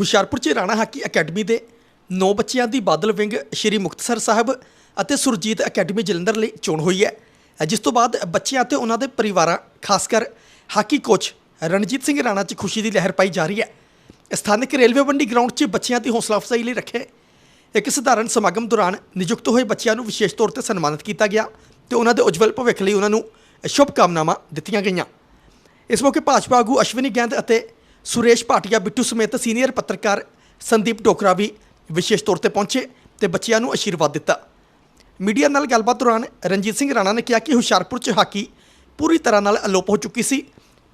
ਹੁਸ਼ਿਆਰਪੁਰ 'ਚ Rana hockey academy ਦੇ 9 ਬੱਚਿਆਂ ਦੀ ਬਾਦਲ ਵਿੰਗ ਸ਼੍ਰੀ ਮੁਕਤਸਰ ਸਾਹਿਬ ਅਤੇ ਸੁਰਜੀਤ ਅਕੈਡਮੀ ਜਲੰਧਰ ਲਈ ਚੋਣ ਹੋਈ ਹੈ। ਜਿਸ ਤੋਂ ਬਾਅਦ ਬੱਚਿਆਂ ਅਤੇ ਉਹਨਾਂ ਦੇ ਪਰਿਵਾਰਾਂ, ਖਾਸ ਕਰ ਹਾਕੀ ਕੋਚ ਰਣਜੀਤ ਸਿੰਘ ਰਾਣਾ 'ਚ ਖੁਸ਼ੀ ਦੀ ਲਹਿਰ ਪਾਈ ਜਾ ਰਹੀ ਹੈ। ਸਥਾਨਕ ਰੇਲਵੇ ਮੰਡੀ ਗਰਾਊਂਡ 'ਚ ਬੱਚਿਆਂ ਦੀ ਹੌਸਲਾ ਅਫਜ਼ਾਈ ਲਈ ਰੱਖੇ ਇੱਕ ਸਧਾਰਨ ਸਮਾਗਮ ਦੌਰਾਨ ਨਿਯੁਕਤ ਹੋਏ ਬੱਚਿਆਂ ਨੂੰ ਵਿਸ਼ੇਸ਼ ਤੌਰ ਤੇ ਸਨਮਾਨਿਤ ਕੀਤਾ ਗਿਆ ਤੇ ਉਹਨਾਂ ਦੇ ਉਜਵਲ ਭਵਿੱਖ ਲਈ ਉਹਨਾਂ ਨੂੰ ਸ਼ੁਭ ਕਾਮਨਾਵਾਂ ਦਿੱਤੀਆਂ ਗਈਆਂ। ਇਸ ਮੌਕੇ ਭਾਜਪਾ ਆਗੂ ਅਸ਼ਵਨੀ ਗੈਂਦ ਅਤੇ ਸੁਰੇਸ਼ ਭਾਟੀਆ, ਬਿੱਟੂ ਸਮੇਤ ਸੀਨੀਅਰ ਪੱਤਰਕਾਰ ਸੰਦੀਪ ਡੋਕਰਾ ਵੀ ਵਿਸ਼ੇਸ਼ ਤੌਰ ਤੇ ਪਹੁੰਚੇ ਤੇ ਬੱਚਿਆਂ ਨੂੰ ਅਸ਼ੀਰਵਾਦ ਦਿੱਤਾ। ਮੀਡੀਆ ਨਾਲ ਗੱਲਬਾਤ ਦੌਰਾਨ ਰਣਜੀਤ ਸਿੰਘ ਰਾਣਾ ਨੇ ਕਿਹਾ ਕਿ ਹੁਸ਼ਿਆਰਪੁਰ 'ਚ ਹਾਕੀ ਪੂਰੀ ਤਰ੍ਹਾਂ ਨਾਲ ਅਲੋਪ ਹੋ ਚੁੱਕੀ ਸੀ,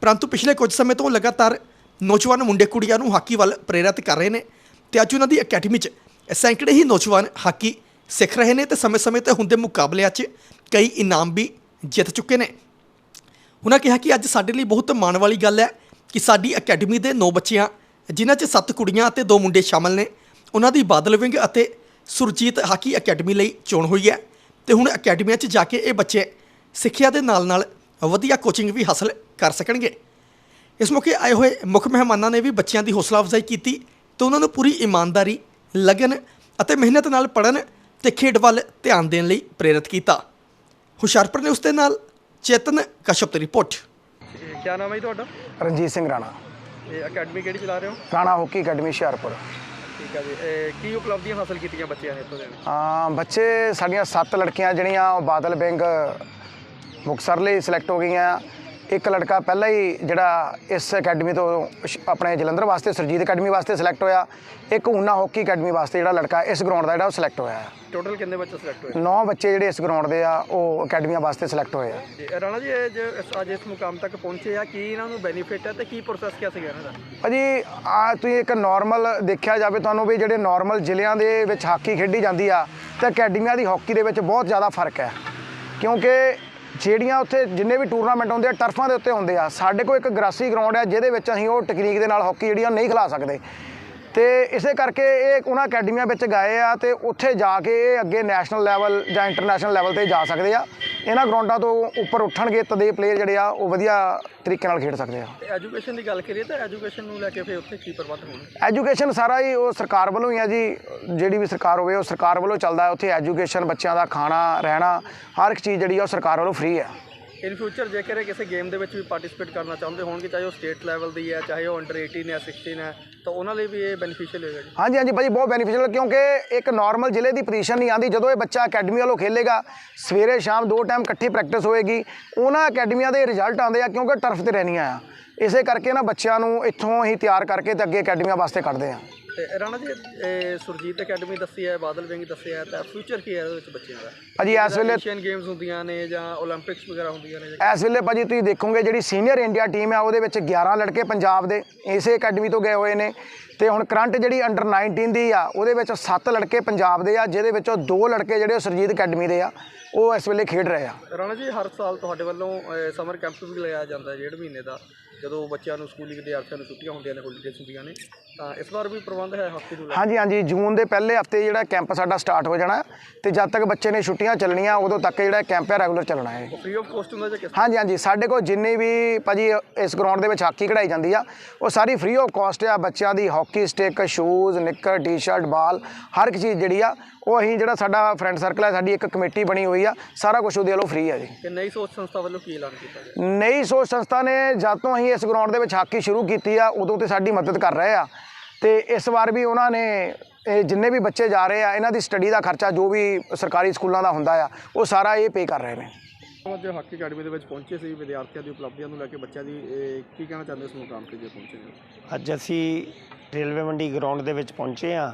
ਪਰੰਤੂ ਪਿਛਲੇ ਕੁਝ ਸਮੇਂ ਤੋਂ ਲਗਾਤਾਰ ਨੌਜਵਾਨ ਮੁੰਡੇ ਕੁੜੀਆਂ ਨੂੰ ਹਾਕੀ ਵੱਲ ਪ੍ਰੇਰਿਤ ਕਰ ਰਹੇ ਨੇ ਤੇ ਅੱਜ ਉਹਨਾਂ ਦੀ ਅਕੈਡਮੀ 'ਚ ਸੈਂਕੜੇ ਹੀ ਨੌਜਵਾਨ ਹਾਕੀ ਸਿੱਖ ਰਹੇ ਨੇ ਤੇ ਸਮੇਂ-ਸਮੇਂ ਤੇ ਹੁੰਦੇ ਮੁਕਾਬਲਿਆਂ 'ਚ ਕਈ ਇਨਾਮ ਵੀ ਜਿੱਤ ਚੁੱਕੇ ਨੇ। ਉਹਨਾਂ ਕਿਹਾ ਕਿ ਅੱਜ ਸਾਡੇ ਲਈ ਬਹੁਤ ਮਾਣ ਵਾਲੀ ਗੱਲ ਹੈ ਕਿ ਸਾਡੀ ਅਕੈਡਮੀ ਦੇ 9 ਬੱਚਿਆਂ, ਜਿਨ੍ਹਾਂ 'ਚ 7 ਕੁੜੀਆਂ ਅਤੇ 2 ਮੁੰਡੇ ਸ਼ਾਮਲ ਨੇ, ਉਹਨਾਂ ਦੀ ਬਾਦਲ ਵਿੰਗ ਅਤੇ ਸੁਰਜੀਤ ਹਾਕੀ ਅਕੈਡਮੀ ਲਈ ਚੋਣ ਹੋਈ ਹੈ। ਤੇ ਹੁਣ ਅਕੈਡਮੀਆਂ 'ਚ ਜਾ ਕੇ ਇਹ ਬੱਚੇ ਸਿੱਖਿਆ ਦੇ ਨਾਲ-ਨਾਲ ਵਧੀਆ ਕੋਚਿੰਗ ਵੀ ਹਾਸਲ ਕਰ ਸਕਣਗੇ। ਇਸ ਮੌਕੇ ਆਏ ਹੋਏ ਮੁੱਖ ਮਹਿਮਾਨਾਂ ਨੇ ਵੀ ਬੱਚਿਆਂ ਦੀ ਹੌਸਲਾ ਅਫਜ਼ਾਈ ਕੀਤੀ ਤੇ ਉਹਨਾਂ ਨੂੰ ਪੂਰੀ ਇਮਾਨਦਾਰੀ, ਲਗਨ ਅਤੇ ਮਿਹਨਤ ਨਾਲ ਪੜ੍ਹਨ ਤੇ ਖੇਡ ਵੱਲ ਧਿਆਨ ਦੇਣ ਲਈ ਪ੍ਰੇਰਿਤ ਕੀਤਾ। ਹੁਸ਼ਿਆਰਪੁਰ ਨੇ ਉਸ ਦੇ ਨਾਲ ਚੇਤਨ ਕਸ਼ਪ ਦੀ ਰਿਪੋਰਟ। ਕਿਆ ਨਾਮ ਹੈ ਜੀ ਤੁਹਾਡਾ? ਰਣਜੀਤ ਸਿੰਘ ਰਾਣਾ। ਇਹ ਅਕੈਡਮੀ ਕਿਹੜੀ ਚਲਾ ਰਹੇ ਹੋ? Rana hockey academy Hoshiarpur. ਠੀਕ ਹੈ ਜੀ। ਇਹ ਕੀ ਉਪਲਬਧੀਆਂ ਹਾਸਲ ਕੀਤੀਆਂ ਬੱਚਿਆਂ ਨੇ ਇੱਥੋਂ ਦੇ? ਹਾਂ ਬੱਚੇ ਸਾਡੀਆਂ ਸੱਤ ਲੜਕੀਆਂ ਜਿਹੜੀਆਂ ਉਹ ਬਾਦਲ ਬਿੰਗ ਮੁਕਤਸਰ ਲਈ ਸਿਲੈਕਟ ਹੋ ਗਈਆਂ। ਇੱਕ ਲੜਕਾ ਪਹਿਲਾਂ ਹੀ ਜਿਹੜਾ ਇਸ ਅਕੈਡਮੀ ਤੋਂ ਸ਼- ਆਪਣੇ ਜਲੰਧਰ ਵਾਸਤੇ ਸਰਜੀਤ ਅਕੈਡਮੀ ਵਾਸਤੇ ਸਿਲੈਕਟ ਹੋਇਆ। ਇੱਕ ਊਨਾ ਹਾਕੀ ਅਕੈਡਮੀ ਵਾਸਤੇ ਜਿਹੜਾ ਲੜਕਾ ਇਸ ਗਰਾਊਂਡ ਦਾ ਜਿਹੜਾ ਉਹ ਸਿਲੈਕਟ ਹੋਇਆ। ਟੋਟਲ ਕਿੰਨੇ ਬੱਚੇ ਸਿਲੈਕਟ ਹੋਏ? ਨੌ ਬੱਚੇ ਜਿਹੜੇ ਇਸ ਗਰਾਊਂਡ ਦੇ ਆ ਉਹ ਅਕੈਡਮੀਆਂ ਵਾਸਤੇ ਸਿਲੈਕਟ ਹੋਏ ਆ। ਜੀ ਰਾਣਾ ਜੀ ਇਹ ਜੋ ਇਸ- ਅੱਜ ਇਸ ਮੁਕਾਮ ਤੱਕ ਪਹੁੰਚੇ ਆ ਕੀ ਇਹਨਾਂ ਨੂੰ ਬੈਨੀਫਿਟ ਹੈ ਤੇ ਕੀ ਪ੍ਰੋਸੈਸ ਕਿਆ ਸੀਗਾ ਇਹਨਾਂ ਦਾ? ਭਾਜੀ ਆ ਤੁਸੀਂ ਇੱਕ ਨਾਰਮਲ ਦੇਖਿਆ ਜਾਵੇ ਤੁਹਾਨੂੰ ਵੀ ਜਿਹੜੇ ਨਾਰਮਲ ਜ਼ਿਲ੍ਹਿਆਂ ਦੇ ਵਿੱਚ ਹਾਕੀ ਖੇਡੀ ਜਾਂਦੀ ਆ ਤੇ ਅਕੈਡਮੀਆਂ ਦੀ ਹਾਕੀ ਦੇ ਵਿੱਚ ਬਹੁਤ ਜ਼ਿਆਦਾ ਫ਼ਰਕ ਹੈ। ਕਿਉਂਕਿ ਜਿਹੜੀਆਂ ਉੱਥੇ ਜਿੰਨੇ ਵੀ ਟੂਰਨਾਮੈਂਟ ਹੁੰਦੇ ਆ, ਟਰਫਾਂ ਦੇ ਉੱਤੇ ਹੁੰਦੇ ਆ, ਸਾਡੇ ਕੋਲ ਇੱਕ ਗਰਾਸੀ ਗਰਾਊਂਡ ਹੈ, ਜਿਹਦੇ ਵਿੱਚ ਅਸੀਂ ਉਹ ਟੈਕਨੀਕ ਦੇ ਨਾਲ ਹਾਕੀ ਜਿਹੜੀ ਆ ਨਹੀਂ ਖਿਲਾ ਸਕਦੇ। ਤੇ ਇਸੇ ਕਰਕੇ ਇਹ ਉਹਨਾਂ ਅਕੈਡਮੀਆਂ ਵਿੱਚ ਗਏ ਆ ਤੇ ਉੱਥੇ ਜਾ ਕੇ ਇਹ ਅੱਗੇ ਨੈਸ਼ਨਲ ਲੈਵਲ ਜਾਂ ਇੰਟਰਨੈਸ਼ਨਲ ਲੈਵਲ ਤੇ ਜਾ ਸਕਦੇ ਆ। ਇਹਨਾਂ ਗਰਾਊਂਡਾਂ ਤੋਂ ਉੱਪਰ ਉੱਠਣਗੇ ਤਦੇ ਪਲੇਅਰ ਜਿਹੜੇ ਆ ਉਹ ਵਧੀਆ ਤਰੀਕੇ ਨਾਲ ਖੇਡ ਸਕਦੇ ਆ। ਤੇ ਐਜੂਕੇਸ਼ਨ ਦੀ ਗੱਲ ਕਰੀਏ ਤਾਂ ਐਜੂਕੇਸ਼ਨ ਨੂੰ ਲੈ ਕੇ ਫਿਰ ਉੱਥੇ ਕੀ ਪ੍ਰਬੰਧ ਹੋਣਗੇ? ਐਜੂਕੇਸ਼ਨ ਸਾਰਾ ਹੀ ਉਹ ਸਰਕਾਰ ਵੱਲੋਂ ਹੀ ਆ ਜੀ। ਜਿਹੜੀ ਵੀ ਸਰਕਾਰ ਹੋਵੇ ਉਹ ਸਰਕਾਰ ਵੱਲੋਂ ਚੱਲਦਾ ਉੱਥੇ ਐਜੂਕੇਸ਼ਨ ਬੱਚਿਆਂ ਦਾ ਖਾਣਾ ਰਹਿਣਾ ਹਰ ਇੱਕ ਚੀਜ਼ ਜਿਹੜੀ ਆ ਉਹ ਸਰਕਾਰ ਵੱਲੋਂ ਫ੍ਰੀ ਹੈ ਇਨ ਫਿਊਚਰ ਜੇਕਰ ਇਹ ਕਿਸੇ ਗੇਮ ਦੇ ਵਿੱਚ ਵੀ ਪਾਰਟਿਸਿਪੇਟ ਕਰਨਾ ਚਾਹੁੰਦੇ ਹੋਣਗੇ, ਚਾਹੇ ਉਹ ਸਟੇਟ ਲੈਵਲ ਦੀ ਹੈ, ਚਾਹੇ ਉਹ ਅੰਡਰ 18 ਹੈ 16 ਹੈ, ਤਾਂ ਉਹਨਾਂ ਲਈ ਵੀ ਇਹ ਬੈਨੀਫੀਸ਼ੀਅਲ ਹੋਏਗਾ ਜੀ। ਹਾਂਜੀ ਹਾਂਜੀ ਭਾਜੀ, ਬਹੁਤ ਬੈਨੀਫੀਸ਼ੀਅਲ ਕਿਉਂਕਿ ਇੱਕ ਨਾਰਮਲ ਜ਼ਿਲ੍ਹੇ ਦੀ ਪੋਜੀਸ਼ਨ ਨਹੀਂ ਆਂਦੀ ਜਦੋਂ ਇਹ ਬੱਚਾ ਅਕੈਡਮੀ ਵੱਲੋਂ ਖੇਲੇਗਾ, ਸਵੇਰੇ ਸ਼ਾਮ ਦੋ ਟਾਈਮ ਇਕੱਠੀ ਪ੍ਰੈਕਟਿਸ ਹੋਏਗੀ, ਉਹਨਾਂ ਅਕੈਡਮੀਆਂ ਦੇ ਰਿਜ਼ਲਟ ਆਉਂਦੇ ਆ, ਕਿਉਂਕਿ ਟਰਫ ਤੇ ਰਹਿਣੀਆਂ ਆ। ਇਸੇ ਕਰਕੇ ਨਾ ਬੱਚਿਆਂ ਨੂੰ ਇੱਥੋਂ ਹੀ ਤਿਆਰ ਕਰਕੇ ਤੇ ਅੱਗੇ ਅਕੈਡਮੀਆਂ ਵਾਸਤੇ ਕੱਢਦੇ ਆ। ਤੇ ਰਾਣਾ ਜੀ ਇਹ ਸੁਰਜੀਤ ਅਕੈਡਮੀ ਦੱਸੀ ਹੈ ਬਾਦਲ ਵਿੰਗ ਦੱਸਿਆ ਤਾਂ ਫਿਊਚਰ ਕੀ ਹੈ ਇਹਦੇ ਵਿੱਚ ਬੱਚਿਆਂ ਦਾ? ਹਾਂਜੀ ਇਸ ਵੇਲੇ ਏਸ਼ੀਅਨ ਗੇਮਸ ਹੁੰਦੀਆਂ ਨੇ ਜਾਂ 올림픽ਸ ਵਗੈਰਾ ਹੁੰਦੀਆਂ ਨੇ ਇਸ ਵੇਲੇ ਭਾਜੀ ਤੁਸੀਂ ਦੇਖੋਗੇ ਜਿਹੜੀ ਸੀਨੀਅਰ ਇੰਡੀਆ ਟੀਮ ਹੈ ਉਹਦੇ ਵਿੱਚ 11 ਲੜਕੇ ਪੰਜਾਬ ਦੇ ਇਸੇ ਅਕੈਡਮੀ ਤੋਂ ਗਏ ਹੋਏ ਨੇ। ਤੇ ਹੁਣ ਕਰੰਟ ਜਿਹੜੀ ਅੰਡਰ 19 ਦੀ ਆ ਉਹਦੇ ਵਿੱਚ 7 ਲੜਕੇ ਪੰਜਾਬ ਦੇ ਆ ਜਿਹਦੇ ਵਿੱਚੋਂ ਦੋ ਲੜਕੇ ਜਿਹੜੇ ਉਹ ਸਰਜੀਤ ਅਕੈਡਮੀ ਦੇ ਆ ਉਹ ਇਸ ਵੇਲੇ ਖੇਡ ਰਹੇ ਆ। ਰਾਣਾ ਜੀ ਹਰ ਸਾਲ ਤੁਹਾਡੇ ਵੱਲੋਂ ਸਮਰ ਕੈਂਪ ਵੀ ਲਾਇਆ ਜਾਂਦਾ ਹੈ ਡੇਢ ਮਹੀਨੇ ਦਾ ਜਦੋਂ ਬੱਚਿਆਂ ਨੂੰ ਸਕੂਲੀ ਵਿਦਿਆਰਥੀਆਂ ਨੂੰ ਛੁੱਟੀਆਂ ਹੁੰਦੀਆਂ ਨੇ ਹੋਲੀਡੇਜ਼ ਹੁੰਦੀਆਂ ਨੇ। ਤਾਂ ਇਸ ਵਾਰ ਵੀ ਪ੍ਰਬੰਧ ਹੈ ਹਫ਼ਤੇ ਨੂੰ ਲੈ ਹਾਂਜੀ ਹਾਂਜੀ ਜੂਨ ਦੇ ਪਹਿਲੇ ਹਫ਼ਤੇ ਜਿਹੜਾ ਕੈਂਪ ਸਾਡਾ ਸਟਾਰਟ ਹੋ ਜਾਣਾ ਤੇ ਜਦ ਤੱਕ ਬੱਚੇ ਨੇ ਛੁੱਟੀਆਂ ਚੱਲਣੀਆਂ ਉਦੋਂ ਤੱਕ ਜਿਹੜਾ ਕੈਂਪ ਹੈ ਰੈਗੂਲਰ ਚੱਲਣਾ ਹੈ। ਫ੍ਰੀ ਆਫ ਕੋਸਟ ਹੁੰਦਾ ਜਾਂ ਕਿਸ ਹਾਂਜੀ ਹਾਂਜੀ ਸਾਡੇ ਕੋਲ ਜਿੰਨੇ ਵੀ ਭਾਜੀ ਇਸ ਗਰਾਊਂਡ ਦੇ ਵਿੱਚ ਹਾਕੀ ਖੜਾਈ ਜਾਂਦੀ ਆ ਉਹ ਸਾਰੀ ਫ੍ਰੀ ਆਫ ਕਾਸਟ ਆ ਬੱਚਿਆਂ ਦੀ ਹਾਕੀ ਸਟਿਕ ਸ਼ੂਜ਼ ਨਿੱਕਰ ਟੀ-ਸ਼ਰਟ ਬਾਲ ਹਰ ਇੱਕ ਚੀਜ਼ ਜਿਹੜੀ ਆ ਉਹ ਅਸੀਂ ਜਿਹੜਾ ਸਾਡਾ ਫਰੈਂਡ ਸਰਕਲ ਹੈ ਸਾਡੀ ਇੱਕ ਕਮੇਟੀ ਬਣੀ ਹੋਈ ਆ ਸਾਰਾ ਕੁਝ ਉਹਦੇ ਵੱਲੋਂ ਫ੍ਰੀ ਆ ਜੀ। ਕਿ ਨਈ ਸੋਚ ਸੰਸਥਾ ਵੱਲੋਂ ਕੀ ਐਲਾਨ ਕੀਤਾ ਗਿਆ? ਨਈ ਸੋਚ ਸੰਸਥਾ ਨੇ ਜਦ ਤੋਂ ਅਸੀਂ ਇਸ ਗਰਾਊਂਡ ਦੇ ਵਿੱਚ ਹਾਕੀ ਸ਼ੁਰੂ ਕੀਤੀ ਆ ਉਦੋਂ ਤੇ ਸਾਡੀ ਮਦਦ ਕਰ ਰਹੇ ਆ। ਤੇ ਇਸ ਵਾਰ ਵੀ ਉਹਨਾਂ ਨੇ ਇਹ ਜਿੰਨੇ ਵੀ ਬੱਚੇ ਜਾ ਰਹੇ ਆ ਇਹਨਾਂ ਦੀ ਸਟੱਡੀ ਦਾ ਖਰਚਾ ਜੋ ਵੀ ਸਰਕਾਰੀ ਸਕੂਲਾਂ ਦਾ ਹੁੰਦਾ ਆ ਉਹ ਸਾਰਾ ਇਹ ਪੇ ਕਰ ਰਹੇ ਨੇ। ਅੱਜ ਹਾਕੀ ਅਕੈਡਮੀ ਦੇ ਵਿੱਚ ਪਹੁੰਚੇ ਸੀ ਵਿਦਿਆਰਥੀਆਂ ਦੀ ਉਪਲਬਧੀਆਂ ਨੂੰ ਲੈ ਕੇ ਬੱਚਿਆਂ ਦੀ ਕੀ ਕਹਿਣਾ ਚਾਹੁੰਦੇ ਇਸ ਮੁਕਾਮ ਤੇ ਜੇ ਪਹੁੰਚੇ ਨੇ? ਅੱਜ ਅਸੀਂ ਰੇਲਵੇ ਮੰਡੀ ਗਰਾਊਂਡ ਦੇ ਵਿੱਚ ਪਹੁੰਚੇ ਹਾਂ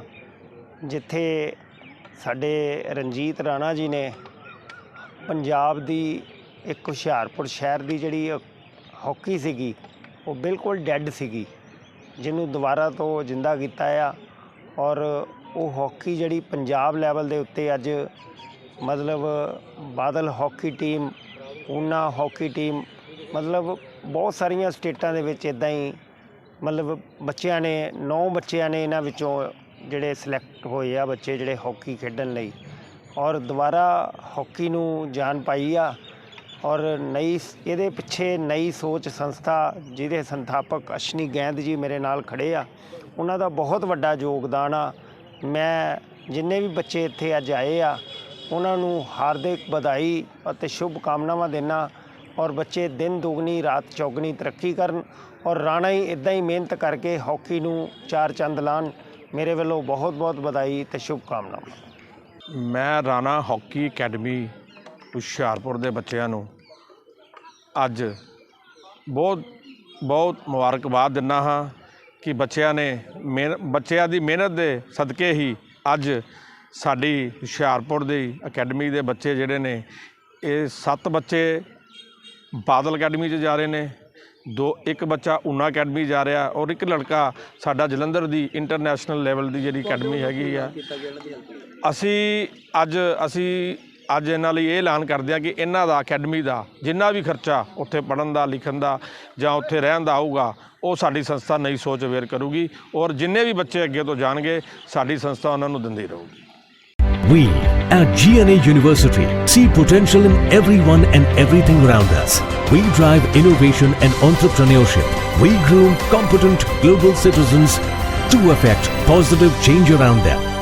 ਜਿੱਥੇ ਸਾਡੇ ਰਣਜੀਤ ਰਾਣਾ ਜੀ ਨੇ ਪੰਜਾਬ ਦੀ ਇੱਕ ਹੁਸ਼ਿਆਰਪੁਰ ਸ਼ਹਿਰ ਦੀ ਜਿਹੜੀ ਹਾਕੀ ਸੀਗੀ ਉਹ ਬਿਲਕੁਲ ਡੈੱਡ ਸੀਗੀ। ਜਿਹਨੂੰ ਦੁਬਾਰਾ ਤੋਂ ਜਿੰਦਾ ਕੀਤਾ ਆ ਔਰ ਉਹ ਹਾਕੀ ਜਿਹੜੀ ਪੰਜਾਬ ਲੈਵਲ ਦੇ ਉੱਤੇ ਅੱਜ ਮਤਲਬ Badal hockey team Una hockey team, ਮਤਲਬ ਬਹੁਤ ਸਾਰੀਆਂ ਸਟੇਟਾਂ ਦੇ ਵਿੱਚ ਇਦਾਂ ਹੀ ਮਤਲਬ ਬੱਚਿਆਂ ਨੇ, ਨੌ ਬੱਚਿਆਂ ਨੇ ਇਹਨਾਂ ਵਿੱਚੋਂ ਜਿਹੜੇ ਸਿਲੈਕਟ ਹੋਏ ਆ ਬੱਚੇ ਜਿਹੜੇ ਹਾਕੀ ਖੇਡਣ ਲਈ ਔਰ ਦੁਬਾਰਾ ਹਾਕੀ ਨੂੰ ਜਾਨ ਪਾਈ ਆ। ਔਰ ਨਈ ਇਹਦੇ ਪਿੱਛੇ ਨਈ ਸੋਚ ਸੰਸਥਾ ਜਿਹਦੇ ਸੰਸਥਾਪਕ ਅਸ਼ਨੀ ਗੈਂਦ ਜੀ ਮੇਰੇ ਨਾਲ ਖੜੇ ਆ, ਉਹਨਾਂ ਦਾ ਬਹੁਤ ਵੱਡਾ ਯੋਗਦਾਨ ਆ। ਮੈਂ ਜਿੰਨੇ ਵੀ ਬੱਚੇ ਇੱਥੇ ਅੱਜ ਆਏ ਆ, ਉਹਨਾਂ ਨੂੰ ਹਾਰਦਿਕ ਵਧਾਈ ਅਤੇ ਸ਼ੁਭ ਕਾਮਨਾਵਾਂ ਦੇਣਾ ਔਰ ਬੱਚੇ ਦਿਨ ਦੁਗਣੀ, ਰਾਤ ਚੌਗਣੀ ਤਰੱਕੀ ਕਰਨ ਔਰ ਰਾਣਾ ਹੀ ਇਦਾਂ ਹੀ ਮਿਹਨਤ ਕਰਕੇ ਹਾਕੀ ਨੂੰ ਚਾਰ ਚੰਦ ਲਾਉਣ ਮੇਰੇ ਵੱਲੋਂ ਬਹੁਤ ਬਹੁਤ ਵਧਾਈ ਤੇ ਸ਼ੁਭ ਕਾਮਨਾਵਾਂ ਮੈਂ ਰਾਣਾ ਹਾਕੀ ਅਕੈਡਮੀ ਹੁਸ਼ਿਆਰਪੁਰ ਦੇ ਬੱਚਿਆਂ ਨੂੰ ਅੱਜ ਬਹੁਤ ਬਹੁਤ ਮੁਬਾਰਕਬਾਦ ਦਿੰਦਾ ਹਾਂ ਕਿ ਬੱਚਿਆਂ ਨੇ ਮਿਹਨ, ਬੱਚਿਆਂ ਦੀ ਮਿਹਨਤ ਦੇ ਸਦਕੇ ਹੀ ਅੱਜ ਸਾਡੀ ਹੁਸ਼ਿਆਰਪੁਰ ਦੀ ਅਕੈਡਮੀ ਦੇ ਬੱਚੇ ਜਿਹੜੇ ਨੇ, ਇਹ ਸੱਤ ਬੱਚੇ ਬਾਦਲ ਅਕੈਡਮੀ 'ਚ ਜਾ ਰਹੇ ਨੇ, ਦੋ, ਇੱਕ ਬੱਚਾ ਊਨਾ ਅਕੈਡਮੀ ਜਾ ਰਿਹਾ ਔਰ ਇੱਕ ਲੜਕਾ ਸਾਡਾ ਜਲੰਧਰ ਦੀ ਇੰਟਰਨੈਸ਼ਨਲ ਲੈਵਲ ਦੀ ਜਿਹੜੀ ਅਕੈਡਮੀ ਹੈਗੀ ਆ। ਅਸੀਂ ਅੱਜ, ਅਸੀਂ ਅੱਜ ਇਹਨਾਂ ਲਈ ਇਹ ਐਲਾਨ ਕਰਦੇ ਹਾਂ ਕਿ ਇਹਨਾਂ ਦਾ ਅਕੈਡਮੀ ਦਾ ਜਿੰਨਾ ਵੀ ਖਰਚਾ ਉੱਥੇ ਪੜਨ ਦਾ ਲਿਖਣ ਦਾ ਜਾਂ ਉੱਥੇ ਰਹਿਣ ਦਾ ਆਊਗਾ ਉਹ ਸਾਡੀ ਸੰਸਥਾ ਨਈ ਸੋਚ ਅਵੇਅਰ ਕਰੂਗੀ ਔਰ ਜਿੰਨੇ ਵੀ ਬੱਚੇ ਅੱਗੇ ਤੋਂ ਜਾਣਗੇ ਸਾਡੀ ਸੰਸਥਾ ਉਹਨਾਂ ਨੂੰ ਦਿੰਦੀ ਰਹੂਗੀ We at GNA University see potential in everyone and everything around us. We drive innovation and entrepreneurship. We groom competent global citizens to affect positive change around them.